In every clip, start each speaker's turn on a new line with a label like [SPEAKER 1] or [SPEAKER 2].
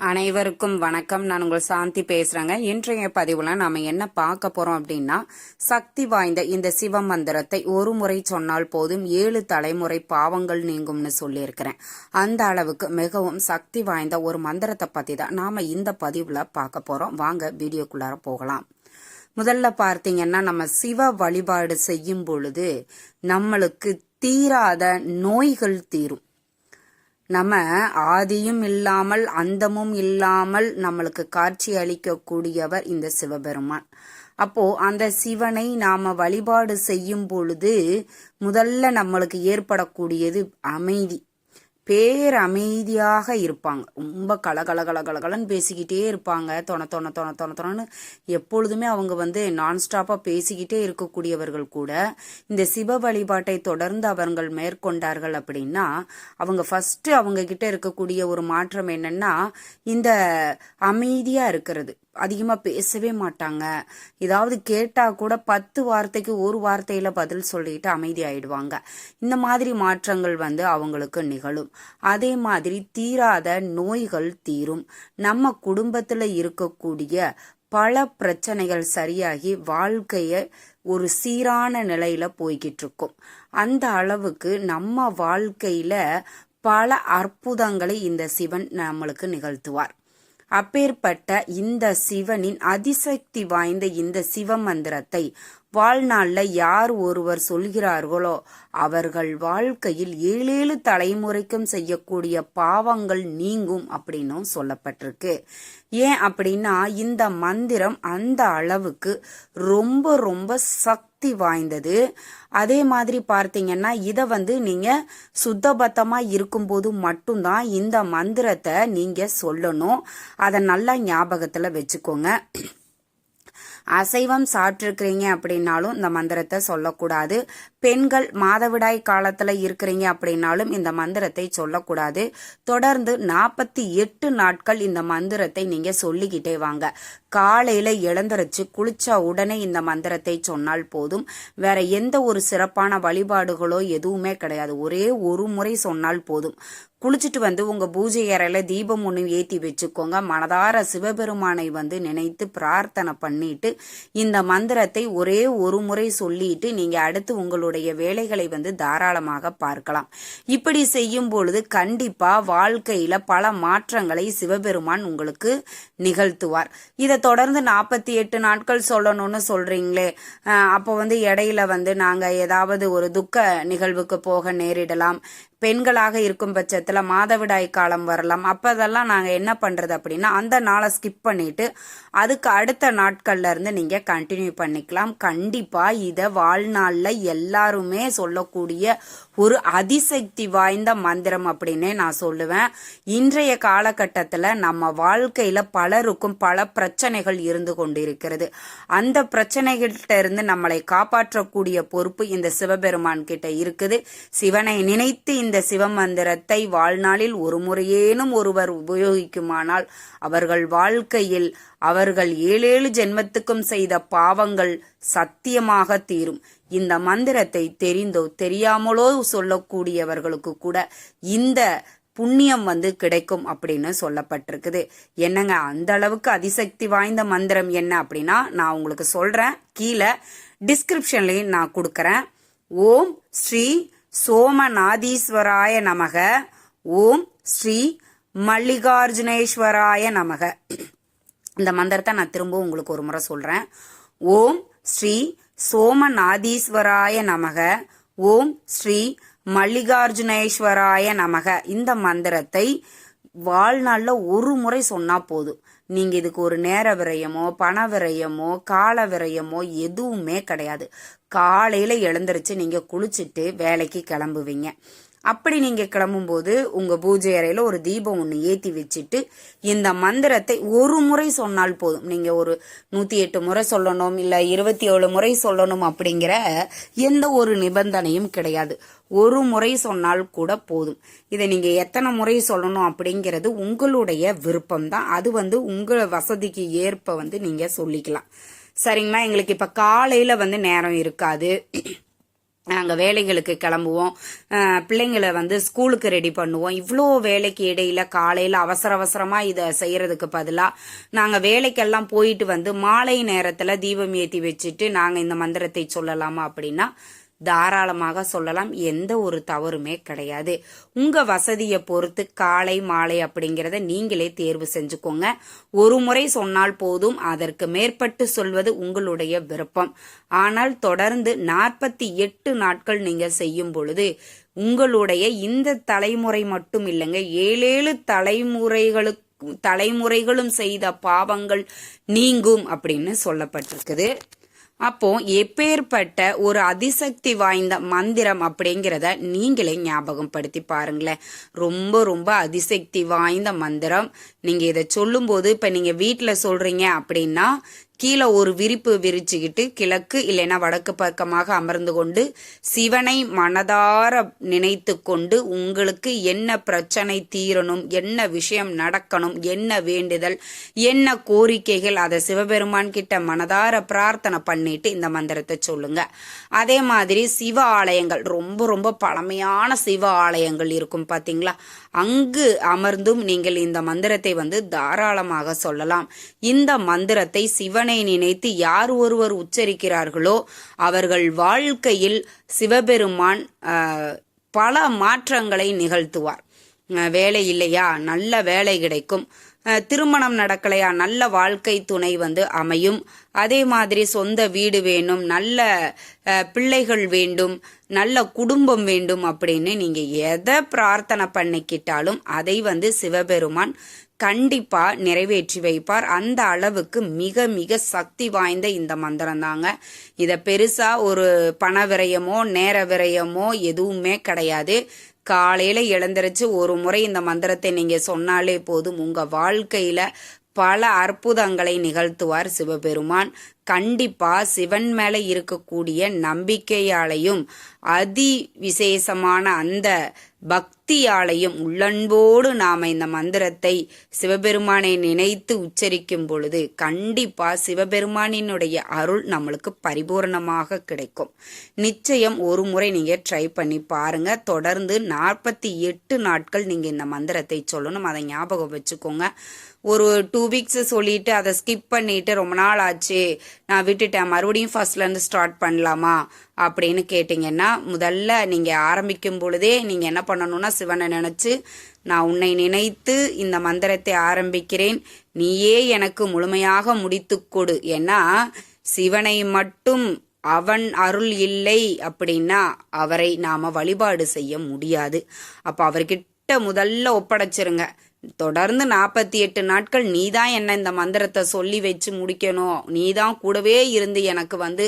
[SPEAKER 1] அனைவருக்கும் வணக்கம். நான் உங்கள் சாந்தி பேசுகிறேங்க இன்றைய பதிவில் நாம் என்ன பார்க்க போகிறோம் அப்படின்னா சக்தி வாய்ந்த இந்த சிவ மந்திரத்தை ஒரு முறை சொன்னால் போதும் ஏழு தலைமுறை பாவங்கள் நீங்கும்னு சொல்லியிருக்கிறேன். அந்த அளவுக்கு மிகவும் சக்தி வாய்ந்த ஒரு மந்திரத்தை பற்றி தான் நாம் இந்த பதிவில் பார்க்க போகிறோம் வாங்க வீடியோக்குள்ளார போகலாம். முதல்ல பார்த்தீங்கன்னா நம்ம சிவ வழிபாடு செய்யும் பொழுது நம்மளுக்கு தீராத நோய்கள் தீரும். நம்ம ஆதியும் இல்லாமல் அந்தமும் இல்லாமல் நம்மளுக்கு காட்சி அளிக்கக்கூடியவர் இந்த சிவபெருமான். அப்போ அந்த சிவனை நாம வழிபாடு செய்யும் பொழுது முதல்ல நம்மளுக்கு ஏற்படக்கூடியது அமைதி. பேர் அமைதியாக இருப்பாங்க. ரொம்ப கலகல கலகலன்னு பேசிக்கிட்டே இருப்பாங்க. தொண தொண தொண தொண தொணன்னு எப்பொழுதுமே அவங்க வந்து நான்ஸ்டாப்பாக பேசிக்கிட்டே இருக்கக்கூடியவர்கள் கூட இந்த சிவ வழிபாட்டை தொடர்ந்து அவர்கள் மேற்கொண்டார்கள் அப்படின்னா அவங்க ஃபஸ்ட்டு அவங்க கிட்ட இருக்கக்கூடிய ஒரு மாற்றம் என்னன்னா இந்த அமைதியாக இருக்கிறது. அதிகமாக பேசவே மாட்டாங்க. ஏதாவது கேட்டால் கூட பத்து வார்த்தைக்கு ஒரு வார்த்தையில் பதில் சொல்லிட்டு அமைதியாயிடுவாங்க. இந்த மாதிரி மாற்றங்கள் வந்து அவங்களுக்கு நிகழும். அதே மாதிரி தீராத நோய்கள் தீரும். நம்ம குடும்பத்தில் இருக்கக்கூடிய பல பிரச்சனைகள் சரியாகி வாழ்க்கையை ஒரு சீரான நிலையில போய்கிட்டு இருக்கும். அந்த அளவுக்கு நம்ம வாழ்க்கையில பல அற்புதங்களை இந்த சிவன் நம்மளுக்கு நிகழ்த்துவார். அப்பேற்பட்ட இந்த சிவனின் அதிசக்தி வாய்ந்த இந்த சிவ மந்திரத்தை வாழ்நாளில் யார் ஒருவர் சொல்கிறார்களோ அவர்கள் வாழ்க்கையில் ஏழேழு தலைமுறைக்கும் செய்யக்கூடிய பாவங்கள் நீங்கும் அப்படின்னும் சொல்லப்பட்டிருக்கு. ஏன் அப்படின்னா இந்த மந்திரம் அந்த அளவுக்கு ரொம்ப ரொம்ப சக்தி வாய்ந்தது. அதே மாதிரி பார்த்தீங்கன்னா இதை வந்து நீங்கள் சுத்தபத்தமாக இருக்கும்போது மட்டும்தான் இந்த மந்திரத்தை நீங்கள் சொல்லணும். அதை நல்லா ஞாபகத்தில் வச்சுக்கோங்க. அசைவம் சாப்பிட்ருக்கிறீங்க அப்படின்னாலும் இந்த மந்திரத்தை சொல்லக்கூடாது. பெண்கள் மாதவிடாய் காலத்துல இருக்கிறீங்க அப்படின்னாலும் இந்த மந்திரத்தை சொல்லக்கூடாது. தொடர்ந்து நாற்பத்தி எட்டு நாட்கள் இந்த மந்திரத்தை நீங்க சொல்லிக்கிட்டே வாங்க. காலையில எழுந்திருச்சு குளிச்ச உடனே இந்த மந்திரத்தை சொன்னால் போதும். வேற எந்த ஒரு சிறப்பான வழிபாடுகளோ எதுவுமே கிடையாது. ஒரே ஒரு முறை சொன்னால் போதும். குளிச்சுட்டு வந்து உங்க பூஜை அறையில தீபம் ஒன்று ஏத்தி வச்சுக்கோங்க. மனதார சிவபெருமானை வந்து நினைத்து பிரார்த்தனை பண்ணிட்டு இந்த மந்திரத்தை ஒரே ஒரு முறை சொல்லிட்டு நீங்க அடுத்து உங்களுடைய வேலைகளை வந்து தாராளமாக பார்க்கலாம். இப்படி செய்யும் பொழுது கண்டிப்பா வாழ்க்கையில பல மாற்றங்களை சிவபெருமான் உங்களுக்கு நிகழ்த்துவார். இதை தொடர்ந்து நாற்பத்தி எட்டு நாட்கள் சொல்லணும்னு சொல்றீங்களே. அப்போ வந்து இடையில வந்து நாங்க ஏதாவது ஒரு துக்க நிகழ்வுக்கு போக நேரிடலாம். பெண்களாக இருக்கும் பட்சத்தில் மாதவிடாய் காலம் வரலாம். அப்போ அதெல்லாம் நாங்கள் என்ன பண்ணுறது அப்படின்னா அந்த நாளை ஸ்கிப் பண்ணிவிட்டு அதுக்கு அடுத்த நாட்கள்ல இருந்து நீங்கள் கண்டினியூ பண்ணிக்கலாம். கண்டிப்பாக இதை வாழ்நாளில் எல்லாருமே சொல்லக்கூடிய ஒரு அதிசக்தி வாய்ந்த மந்திரம் அப்படின்னே நான் சொல்லுவேன். இன்றைய காலகட்டத்தில் நம்ம வாழ்க்கையில் பலருக்கும் பல பிரச்சனைகள் இருந்து கொண்டிருக்கிறது. அந்த பிரச்சனைகிட்ட இருந்து நம்மளை காப்பாற்றக்கூடிய பொறுப்பு இந்த சிவபெருமான் கிட்ட இருக்குது. சிவனை நினைத்து இந்த சிவமந்திரத்தை வாழ்நாளில் ஒரு முறையேனும் ஒருவர் உபயோகிக்குமானால் அவர்கள் வாழ்க்கையில் அவர்கள் ஏழேழு ஜென்மத்துக்கும் செய்த பாவங்கள் சத்தியமாக தீரும். இந்த மந்திரத்தை தெரிந்தோ தெரியாமலோ சொல்லக்கூடியவர்களுக்கு கூட இந்த புண்ணியம் வந்து கிடைக்கும் அப்படின்னு சொல்லப்பட்டிருக்குது. என்னங்க அந்த அளவுக்கு அதிசக்தி வாய்ந்த மந்திரம் என்ன அப்படின்னா நான் உங்களுக்கு சொல்றேன். கீழே டிஸ்கிரிப்ஷன்லையும் நான் கொடுக்கறேன். ஓம் ஸ்ரீ சோமநாதீஸ்வராய நமக. ஓம் ஸ்ரீ மல்லிகார்ஜுனேஸ்வராய நமக. இந்த மந்திரத்தை நான் திரும்பவும் உங்களுக்கு ஒரு முறை சொல்றேன். ஓம் ஸ்ரீ சோமநாதீஸ்வராய நமக. ஓம் ஸ்ரீ மல்லிகார்ஜுனேஸ்வராய நமக. இந்த மந்திரத்தை வாழ்நாளில் ஒரு முறை சொன்னா போதும். நீங்க இதுக்கு ஒரு நேர விரயமோ பண விரயமோ கால விரயமோ எதுவுமே கிடையாது. காலையில எழுந்திருச்சு நீங்க குளிச்சுட்டு வேலைக்கு கிளம்புவீங்க. அப்படி நீங்கள் கிளம்பும்போது உங்கள் பூஜை அறையில் ஒரு தீபம் ஒன்று ஏற்றி வச்சுட்டு இந்த மந்திரத்தை ஒரு முறை சொன்னால் போதும். நீங்கள் ஒரு நூற்றி எட்டு முறை சொல்லணும் இல்லை இருபத்தி ஏழு முறை சொல்லணும் அப்படிங்கிற எந்த ஒரு நிபந்தனையும் கிடையாது. ஒரு முறை சொன்னால் கூட போதும். இதை நீங்கள் எத்தனை முறை சொல்லணும் அப்படிங்கிறது உங்களுடைய விருப்பம் தான் அது வந்து உங்கள் வசதிக்கு ஏற்ப வந்து நீங்கள் சொல்லிக்கலாம். சரிங்களா? எங்களுக்கு இப்போ காலையில் வந்து நேரம் இருக்காது. நாங்கள் வேலைகளுக்கு கிளம்புவோம். பிள்ளைங்களை வந்து ஸ்கூலுக்கு ரெடி பண்ணுவோம். இவ்வளோ வேலைக்கு இடையில காலையில் அவசர அவசரமாக இதை செய்கிறதுக்கு பதிலாக நாங்கள் வேலைக்கெல்லாம் போயிட்டு வந்து மாலை நேரத்தில் தீபம் ஏற்றி வச்சுட்டு நாங்கள் இந்த மந்திரத்தை சொல்லலாமா அப்படின்னா தாராளமாக சொல்லலாம். எந்த ஒரு தவறுமே கிடையாது. உங்க வசதியை பொறுத்து காலை மாலை அப்படிங்கிறத நீங்களே தேர்வு செஞ்சுக்கோங்க. ஒரு முறை சொன்னால் போதும். அதற்கு மேற்பட்டு சொல்வது உங்களுடைய விருப்பம். ஆனால் தொடர்ந்து நாற்பத்தி எட்டு நாட்கள் நீங்க செய்யும் பொழுது உங்களுடைய இந்த தலைமுறை மட்டும் இல்லைங்க ஏழேழு தலைமுறைகளுக்கு தலைமுறைகளும் செய்த பாவங்கள் நீங்கும் அப்படின்னு சொல்லப்பட்டிருக்குது. அப்போ எப்பேற்பட்ட ஒரு அதிசக்தி வாய்ந்த மந்திரம் அப்படிங்கிறத நீங்களே ஞாபகம் படுத்தி பாருங்களேன். ரொம்ப ரொம்ப அதிசக்தி வாய்ந்த மந்திரம். நீங்க இதை சொல்லும்போது இப்ப நீங்க வீட்டுல சொல்றீங்க அப்படின்னா கீழே ஒரு விரிப்பு விரிச்சுக்கிட்டு கிழக்கு இல்லைன்னா வடக்கு பக்கமாக அமர்ந்து கொண்டு சிவனை மனதார நினைத்து கொண்டு உங்களுக்கு என்ன பிரச்சனை தீரணும் என்ன விஷயம் நடக்கணும் என்ன வேண்டுதல் என்ன கோரிக்கைகள் அதை சிவபெருமான் கிட்ட மனதார பிரார்த்தனை பண்ணிட்டு இந்த மந்திரத்தை சொல்லுங்க. அதே மாதிரி சிவ ஆலயங்கள் ரொம்ப ரொம்ப பழமையான சிவ ஆலயங்கள் இருக்கும் பார்த்தீங்களா அங்கு அமர்ந்தும் நீங்கள் இந்த மந்திரத்தை வந்து தாராளமாக சொல்லலாம். இந்த மந்திரத்தை சிவன் நினைத்து யார் ஒருவர் உச்சரிக்கிறார்களோ அவர்கள் வாழ்க்கையில் சிவபெருமான் பல மாற்றங்களை நிகழ்த்துவார். வேலை இல்லையா? நல்ல வேலை கிடைக்கும். திருமணம் நடக்கலையா? நல்ல வாழ்க்கை துணை வந்து அமையும். அதே மாதிரி சொந்த வீடு வேணும் நல்ல பிள்ளைகள் வேண்டும். நல்ல குடும்பம் வேண்டும் அப்படின்னு நீங்க எதை பிரார்த்தனை பண்ணிக்கிட்டாலும் அதை வந்து சிவபெருமான் கண்டிப்பா நிறைவேற்றி வைப்பார். அந்த அளவுக்கு மிக மிக சக்தி வாய்ந்த இந்த மந்திரம் தாங்க. இதை பெருசா ஒரு பண விரயமோ நேர விரயமோ எதுவுமே கிடையாது. காலையில எழுந்திரிச்சு ஒரு முறை இந்த மந்திரத்தை நீங்க சொன்னாலே போதும். உங்க வாழ்க்கையில பல அற்புதங்களை நிகழ்த்துவார் சிவபெருமான். கண்டிப்பா சிவன் மேல இருக்கக்கூடிய நம்பிக்கையாலையும் அதி விசேஷமான அந்த பக்தி பக்தியாலையும் உள்ளன்போடு நாம இந்த மந்திரத்தை சிவபெருமானை நினைத்து உச்சரிக்கும் பொழுது கண்டிப்பா சிவபெருமானினுடைய அருள் நம்மளுக்கு பரிபூர்ணமாக கிடைக்கும். நிச்சயம் ஒரு முறை நீங்க ட்ரை பண்ணி பாருங்க. தொடர்ந்து நாற்பத்தி எட்டு நாட்கள் நீங்க இந்த மந்திரத்தை சொல்லணும். அதை ஞாபகம் வச்சுக்கோங்க. ஒரு டூ வீக்ஸ் சொல்லிட்டு அதை ஸ்கிப் பண்ணிட்டு ரொம்ப நாள் ஆச்சு. நான் விட்டுட்டேன். மறுபடியும் ஃபர்ஸ்ட்ல இருந்து ஸ்டார்ட் பண்ணலாமா அப்படின்னு கேட்டிங்கன்னா முதல்ல நீங்க ஆரம்பிக்கும் பொழுதே நீங்க என்ன பண்ணணும்னா சிவனை நினைச்சு நான் உன்னை நினைத்து இந்த மந்திரத்தை ஆரம்பிக்கிறேன். நீயே எனக்கு முழுமையாக முடித்து கொடு. ஏன்னா சிவனை மட்டும் அவன் அருள் இல்லை அப்படின்னா அவரை நாம வழிபாடு செய்ய முடியாது. அப்ப அவர்கிட்ட முதல்ல ஒப்படைச்சிருங்க. தொடர்ந்து நாற்பத்தி எட்டு நாட்கள் நீ தான் என்ன இந்த மந்திரத்தை சொல்லி வச்சு முடிக்கணும். நீ தான் கூடவே இருந்து எனக்கு வந்து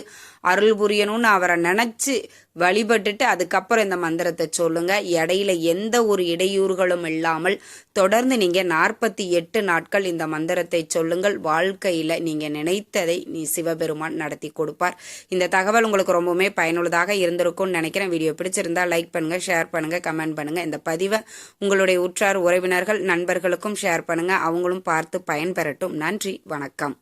[SPEAKER 1] அருள் புரியணும்னு அவரை நினைச்சு வழிபட்டுட்டு அதுக்கப்புறம் இந்த மந்திரத்தை சொல்லுங்க. இடையில எந்த ஒரு இடையூறுகளும் இல்லாமல் தொடர்ந்து நீங்க நாற்பத்தி எட்டு நாட்கள் இந்த மந்திரத்தை சொல்லுங்கள். வாழ்க்கையில நீங்க நினைத்ததை நீ சிவபெருமான் நடத்தி கொடுப்பார். இந்த தகவல் உங்களுக்கு ரொம்பவுமே பயனுள்ளதாக இருந்திருக்கும்னு நினைக்கிறேன். வீடியோ பிடிச்சிருந்தா லைக் பண்ணுங்க ஷேர் பண்ணுங்க கமெண்ட் பண்ணுங்க. இந்த பதிவை உங்களுடைய உற்றார் உறவினர்கள் நண்பர்களுக்கும் ஷேர் பண்ணுங்க. அவங்களும் பார்த்து பயன்பெறட்டும். நன்றி வணக்கம்.